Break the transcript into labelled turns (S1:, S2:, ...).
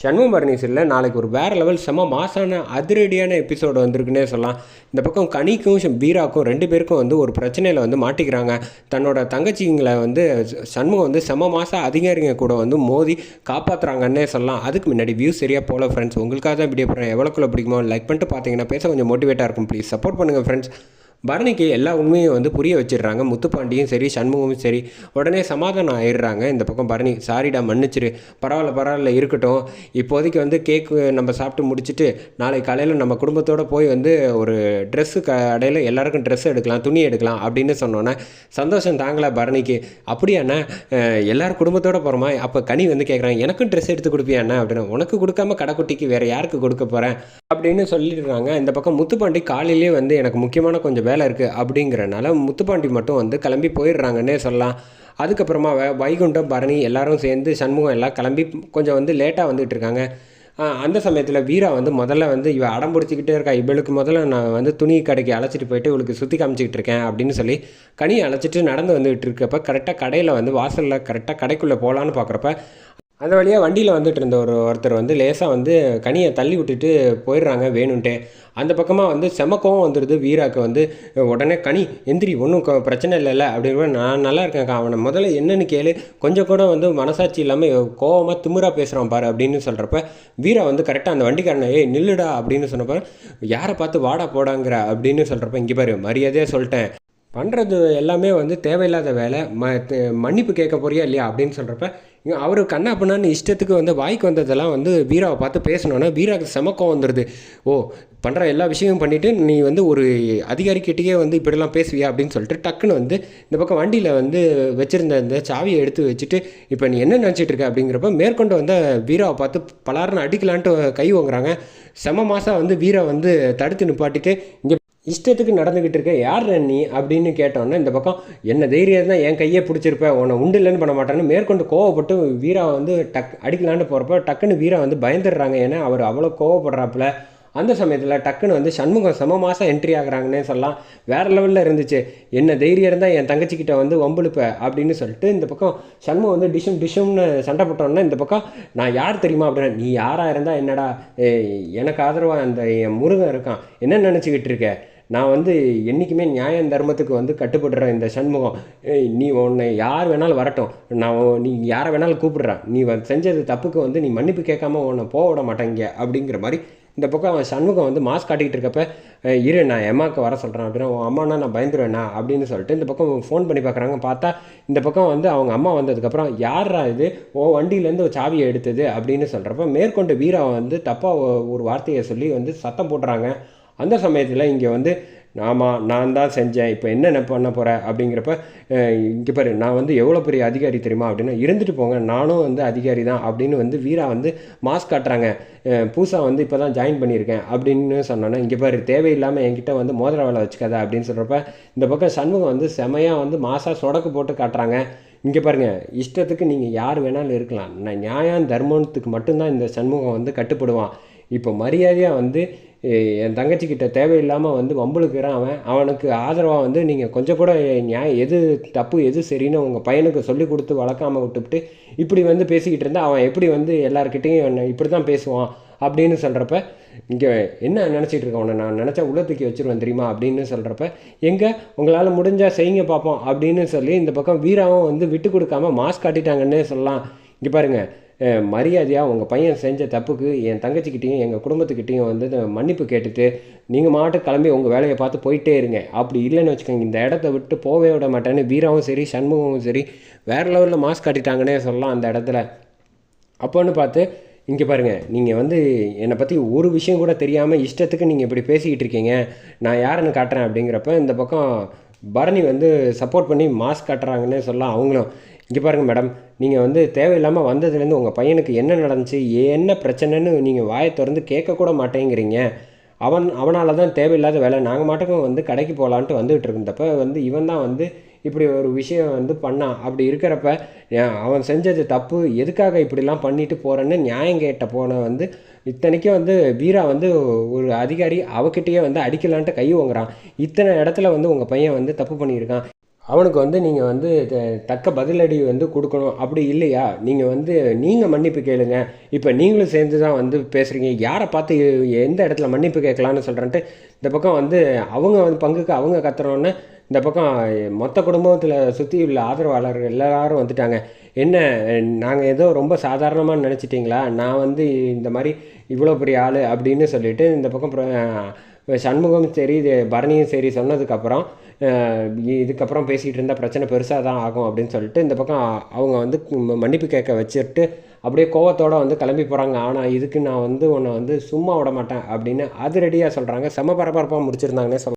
S1: சண்முகம் பரணீஸில் நாளைக்கு ஒரு வேறு லெவல் செம மாசான அதிரடியான எபிசோடு வந்திருக்குன்னே சொல்லலாம். இந்த பக்கம் கனிக்கும் பீராக்கும் ரெண்டு பேருக்கும் வந்து ஒரு பிரச்சனையில் வந்து மாட்டிக்கிறாங்க. தன்னோட தங்கச்சிங்களை வந்து சண்முகம் வந்து செம மாதம் அதிகாரிங்க கூட வந்து மோதி காப்பாற்றுறாங்கன்னே சொல்லலாம். அதுக்கு முன்னாடி வியூ சரியாக போல ஃப்ரெண்ட்ஸ் உங்களுக்காக தான் வீடியோ போகிறேன் எவ்வளோக்குள்ள பிடிக்குமோ லைக் பண்ணிட்டு பார்த்தீங்கன்னா பேச கொஞ்சம் மோட்டிவேட்டாக இருக்கும். ப்ளீஸ் சப்போர்ட் பண்ணுங்கள் ஃப்ரெண்ட்ஸ் பரணிக்கு எல்லா உண்மையும் வந்து புரிய வச்சிடுறாங்க. முத்துப்பாண்டியும் சரி சண்முகமும் சரி உடனே சமாதானம் ஆயிடுறாங்க. இந்த பக்கம் பரணி சாரிடா மன்னிச்சிரு. பரவாயில்ல பரவாயில்ல இருக்கட்டும். இப்போதைக்கு வந்து கேக் நம்ம சாப்பிட்டு முடிச்சுட்டு நாளை காலையில் நம்ம குடும்பத்தோடு போய் வந்து ஒரு ட்ரெஸ்ஸு கடையில் எல்லாருக்கும் ட்ரெஸ் எடுக்கலாம் துணி எடுக்கலாம் அப்படின்னு சொன்னோன்னே சந்தோஷம் தாங்களா பரணிக்கு. அப்படியாண்ணா அஹ், எல்லாரும் குடும்பத்தோடு போகிறோமா அப்போ கனி வந்து கேட்குறாங்க எனக்கும் ட்ரெஸ் எடுத்து கொடுப்பியாண்ணா அப்படின்னு. உனக்கு கொடுக்காம கடைக்குட்டிக்கு வேறு யாருக்கு கொடுக்க போகிறேன் அப்படின்னு சொல்லிடுறாங்க இந்த பக்கம் முத்துப்பாண்டி காலையிலே வந்து எனக்கு முக்கியமான கொஞ்சம் வேலை இருக்குது அப்படிங்கிறனால முத்துப்பாண்டி மட்டும் வந்து கிளம்பி போயிடுறாங்கன்னே சொல்லலாம். அதுக்கப்புறமா வைகுண்டம் பரணி எல்லாரும் சேர்ந்து சண்முகம் எல்லாம் கிளம்பி கொஞ்சம் வந்து லேட்டாக வந்துட்டு இருக்காங்க. அந்த சமயத்தில் வீரா வந்து முதல்ல வந்து இவள் அடம் பிடிச்சிக்கிட்டே இருக்கா. இவளுக்கு முதல்ல நான் வந்து துணி கடைக்கு அழைச்சிட்டு போயிட்டு இவளுக்கு சுற்றி காமிச்சிக்கிட்டு இருக்கேன் அப்படின்னு சொல்லி கனியை அழைச்சிட்டு நடந்து வந்துகிட்டு இருக்கப்ப கரெக்டாக கடையில் வந்து வாசலில் கரெக்டாக கடைக்குள்ளே போகலான்னு பார்க்குறப்ப அந்த வழியாக வண்டியில் வந்துட்டு இருந்த ஒரு ஒருத்தர் வந்து லேசாக வந்து கனியை தள்ளி விட்டுட்டு போயிடுறாங்க வேணுன்ட்டு. அந்த பக்கமாக வந்து செம கோவம் வந்துடுது வீராக்கு வந்து உடனே கனி எந்திரி ஒன்றும் பிரச்சனை இல்லைல்ல. அப்படின்னு நான் நல்லா இருக்கேன்க்கா அவனை முதல்ல என்னென்னு கேளு. கொஞ்சம் கூட வந்து மனசாட்சி இல்லாமல் கோவமாக திமிரா பேசுகிறான் பாரு அப்படின்னு சொல்கிறப்ப வீரா வந்து கரெக்டாக அந்த வண்டிக்காரனை ஏய் நில்லுடா அப்படின்னு சொன்னப்ப யாரை பார்த்து வாடா போடாங்கிற? அப்படின்னு சொல்கிறப்ப இங்கே பாரு மரியாதையாக சொல்லிட்டேன். பண்ணுறது எல்லாமே வந்து தேவையில்லாத வேலை. ம மன்னிப்பு கேட்க போறியா இல்லையா? அப்படின்னு சொல்கிறப்ப அவர் கண்ணா பண்ணான்னு இஷ்டத்துக்கு வந்து வாய்க்கு வந்ததெல்லாம் வந்து வீராவை பார்த்து பேசணுன்னா வீராவுக்கு செமக்கம் வந்துடுது ஓ பண்ணுற எல்லா விஷயமும் பண்ணிவிட்டு நீ வந்து ஒரு அதிகாரிக்கிட்டேயே வந்து இப்படிலாம் பேசுவியா அப்படின்னு சொல்லிட்டு டக்குன்னு வந்து இந்த பக்கம் வண்டியில் வந்து வச்சுருந்த இந்த சாவியை எடுத்து வச்சுட்டு இப்போ நீ என்ன நினச்சிட்டு இருக்க அப்படிங்கிறப்ப மேற்கொண்டு வந்து வீராவை பார்த்து பலாருன்னு அடிக்கலான்ட்டு கை வாங்குறாங்க செம மாதம் வந்து வீரா வந்து தடுத்து நிப்பாட்டிட்டு இங்கே இஷ்டத்துக்கு நடந்துக்கிட்டு இருக்க யார் நீ? அப்படின்னு கேட்டோன்னே இந்த பக்கம் என்ன தைரியம் தான் என் கையே பிடிச்சிருப்ப உன்னை உண்டு இல்லைன்னு பண்ண மாட்டான்னு மேற்கொண்டு கோவப்பட்டு வீரா வந்து டக் அடிக்கலான்னு போகிறப்ப டக்குன்னு வீரா வந்து பயந்துடுறாங்க. ஏன்னா அவர் அவ்வளோ கோவப்படுறாப்புல. அந்த சமயத்தில் டக்குன்னு வந்து சண்முகம் செம மாதம் என்ட்ரி ஆகுறாங்கன்னே சொல்லலாம். வேறு லெவலில் இருந்துச்சு. என்ன தைரியம் இருந்தால் என் தங்கச்சிக்கிட்ட வந்து வம்புழுப்ப? அப்படின்னு சொல்லிட்டு இந்த பக்கம் சண்முகம் வந்து டிஷும் டிஷும்னு சண்டை போட்டோன்னே இந்த பக்கம் நான் யார் தெரியுமா? அப்படின்னா நீ யாராக இருந்தால் என்னடா எனக்கு ஆதரவாக அந்த என் முருகன் இருக்கான். என்ன நினச்சிக்கிட்டு இருக்க? நான் வந்து என்றைக்குமே நியாயம் தர்மத்துக்கு வந்து கட்டுப்படுற இந்த சண்முகம். நீ உன்னை யார் வேணாலும் வரட்டும். நான் நீ யாரை வேணாலும் கூப்பிடுறான். நீ வந்து செஞ்சது தப்புக்கு வந்து நீ மன்னிப்பு கேட்காம உன்னை போக விட மாட்டேங்க அப்படிங்கிற மாதிரி இந்த பக்கம் அவன் சண்முகம் வந்து மாஸ்க் காட்டிக்கிட்டு இருக்கப்ப இரு நான் எம்மாக்கு வர சொல்கிறேன் அப்படின்னா உன் அம்மானா நான் பயந்துருவேண்ணா அப்படின்னு சொல்லிட்டு இந்த பக்கம் ஃபோன் பண்ணி பார்க்குறாங்க பார்த்தா இந்த பக்கம் வந்து அவங்க அம்மா வந்ததுக்கப்புறம் யாரா இது? ஓ வண்டியிலேருந்து ஒரு சாவியை எடுத்தது? அப்படின்னு சொல்கிறப்ப மேற்கொண்டு வீரா வந்து தப்பாக ஒரு வார்த்தையை சொல்லி வந்து சத்தம் போடுறாங்க அந்த சமயத்தில் இங்கே வந்து ஆமாம் நான் தான் செஞ்சேன். இப்போ என்ன பண்ண போகிறேன் அப்படிங்கிறப்ப இங்கே பாரு நான் வந்து எவ்வளோ பெரிய அதிகாரி தெரியுமா அப்படின்னா இருந்துட்டு போங்க. நானும் வந்து அதிகாரி தான். அப்படின்னு வந்து வீரா வந்து மாஸ்க் காட்டுறாங்க. பூசா வந்து இப்போ தான் ஜாயின் பண்ணியிருக்கேன். அப்படின்னு சொன்னோன்னே இங்கே பாரு தேவையில்லாமல் என்கிட்ட வந்து மோதிர வேலை வச்சுக்காத. அப்படின்னு சொல்கிறப்ப இந்த பக்கம் சண்முகம் வந்து செமையாக வந்து மாசாக சொடக்கு போட்டு காட்டுறாங்க. இங்கே பாருங்க இஷ்டத்துக்கு நீங்கள் யார் வேணாலும் இருக்கலாம். நான் நியாயம் தர்மத்துக்கு மட்டும்தான் இந்த சண்முகம் வந்து கட்டுப்படுவான். இப்போ மரியாதையாக வந்து என் தங்கச்சிக்கிட்ட தேவையில்லாமல் வந்து வம்புழுக்கிறான் அவன். அவனுக்கு ஆதரவாக வந்து நீங்கள் கொஞ்சம் கூட நியாயம் எது தப்பு எது சரின்னு உங்கள் பையனுக்கு சொல்லி கொடுத்து வளர்க்காம விட்டுவிட்டு இப்படி வந்து பேசிக்கிட்டு இருந்தால் அவன் எப்படி வந்து எல்லாருக்கிட்டேயும் என்னை இப்படி தான் பேசுவான் அப்படின்னு சொல்கிறப்ப இங்கே என்ன நினச்சிட்டு இருக்க? உன்னை நான் நினச்சா உள்ளத்துக்கு தூக்கி வச்சிருவேன் தெரியுமா? அப்படின்னு சொல்கிறப்ப எங்கே? உங்களால் முடிஞ்சால் செய்யுங்க பார்ப்போம் அப்படின்னு சொல்லி இந்த பக்கம் வீராவும் வந்து விட்டு கொடுக்காம மாஸ்க் காட்டிட்டாங்கன்னே சொல்லலாம். இங்கே பாருங்கள் மரியாதையாக உங்கள் பையன் செஞ்ச தப்புக்கு என் தங்கச்சிக்கிட்டேயும் எங்கள் குடும்பத்துக்கிட்டேயும் வந்து மன்னிப்பு கேட்டுட்டு நீங்கள் மாட்டு கிளம்பி உங்கள் வேலையை பார்த்து போயிட்டே இருங்க. அப்படி இல்லைன்னு வச்சுக்கோங்க. இந்த இடத்த விட்டு போகவே விட மாட்டேன்னு வீராவும் சரி சண்முகமும் சரி வேறு லெவலில் மாஸ்க் காட்டிட்டாங்கன்னே சொல்லலாம் அந்த இடத்துல. அப்போன்னு பார்த்து இங்கே பாருங்கள் நீங்கள் வந்து என்னை பற்றி ஒரு விஷயம் கூட தெரியாமல் இஷ்டத்துக்கு நீங்கள் இப்படி பேசிக்கிட்டு இருக்கீங்க. நான் யாருன்னு காட்டுறேன் அப்படிங்கிறப்ப இந்த பக்கம் பரணி வந்து சப்போர்ட் பண்ணி மாஸ்க் காட்டுறாங்கன்னே சொல்லலாம். அவங்களும் இங்கே பாருங்கள் மேடம் நீங்கள் வந்து தேவையில்லாமல் வந்ததுலேருந்து உங்கள் பையனுக்கு என்ன நடந்துச்சு என்ன பிரச்சனைன்னு நீங்கள் வாயை திறந்து கேட்கக்கூட மாட்டேங்கிறீங்க. அவன் அவனால் தான் தேவையில்லாத வேலை நாங்கள் மாட்டுக்கும் வந்து கடைக்கு போகலான்ட்டு வந்துகிட்டு இருந்தப்ப வந்து இவன் தான் வந்து இப்படி ஒரு விஷயம் வந்து பண்ணான் அப்படி இருக்கிறப்ப அவன் செஞ்சது தப்பு. எதுக்காக இப்படிலாம் பண்ணிட்டு போகிறேன்னு நியாயம் கேட்ட போன வந்து இத்தனைக்கும் வந்து வீரா வந்து ஒரு அதிகாரி அவகிட்டயே வந்து அடிக்கலான்ட்டு கை ஓங்குறான். இத்தனை இடத்துல வந்து உங்கள் பையன் வந்து தப்பு பண்ணியிருக்கான். அவனுக்கு வந்து நீங்கள் வந்து த- தக்க பதிலடி வந்து கொடுக்கணும். அப்படி இல்லையா? நீங்கள் வந்து நீங்கள் மன்னிப்பு கேளுங்க. இப்போ நீங்களும் சேர்ந்து தான் வந்து பேசுகிறீங்க யாரை பார்த்து எந்த இடத்துல மன்னிப்பு கேட்கலான்னு சொல்கிறேன்ட்டு இந்த பக்கம் வந்து அவங்க வந்து பங்குக்கு அவங்க கத்துறோன்னே இந்த பக்கம் மொத்த குடும்பத்தில் சுற்றி உள்ள ஆதரவாளர்கள் எல்லாரும் வந்துட்டாங்க. என்ன நாங்கள் ஏதோ ரொம்ப சாதாரணமாக நினச்சிட்டிங்களா? நான் வந்து இந்த மாதிரி இவ்வளோ பெரிய ஆள் அப்படின்னு சொல்லிட்டு இந்த பக்கம் சண்முகம் சரி இது பரணியும் சரி சொன்னதுக்கப்புறம் இதுக்கப்புறம் பேசிகிட்டு இருந்தால் பிரச்சனை பெருசாக தான் ஆகும் அப்படின்னு சொல்லிட்டு இந்த பக்கம் அவங்க வந்து ம- மன்னிப்பு கேட்க வச்சுட்டு அப்படியே கோவத்தோடு வந்து கிளம்பி போகிறாங்க ஆனால் இதுக்கு நான் வந்து உன்னை வந்து சும்மா விட மாட்டேன் அப்படின்னு அது ரெடியாக சொல்கிறாங்க செம பரபரப்பாக முடிச்சிருந்தாங்கன்னே சொல்ல